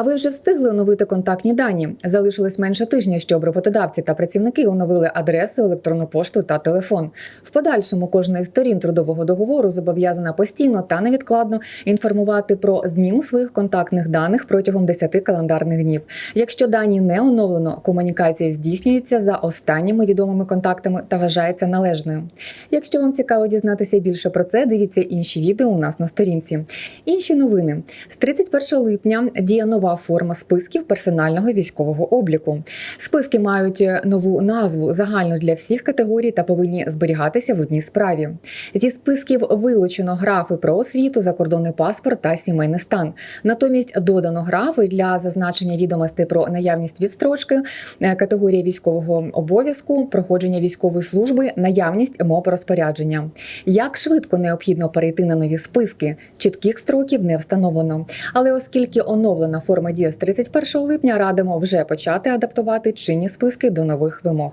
А ви вже встигли оновити контактні дані? Залишилось менше тижня, щоб роботодавці та працівники оновили адресу, електронну пошту та телефон. В подальшому кожна із сторін трудового договору зобов'язана постійно та невідкладно інформувати про зміну своїх контактних даних протягом 10 календарних днів. Якщо дані не оновлено, комунікація здійснюється за останніми відомими контактами та вважається належною. Якщо вам цікаво дізнатися більше про це, дивіться інші відео у нас на сторінці. Інші новини з 31 липня діє нова форма списків персонального військового обліку. Списки мають е, нову назву загальну для всіх категорій та повинні зберігатися в одній справі. Зі списків вилучено графи про освіту, закордонний паспорт та сімейний стан. Натомість додано графи для зазначення відомостей про наявність відстрочки, е, категорія військового обов'язку, проходження військової служби, наявність МОП розпорядження. Як швидко необхідно перейти на нові списки? Чітких строків не встановлено. Але оскільки оновлена форма діє з 31 липня, радимо вже почати адаптувати чинні списки до нових вимог.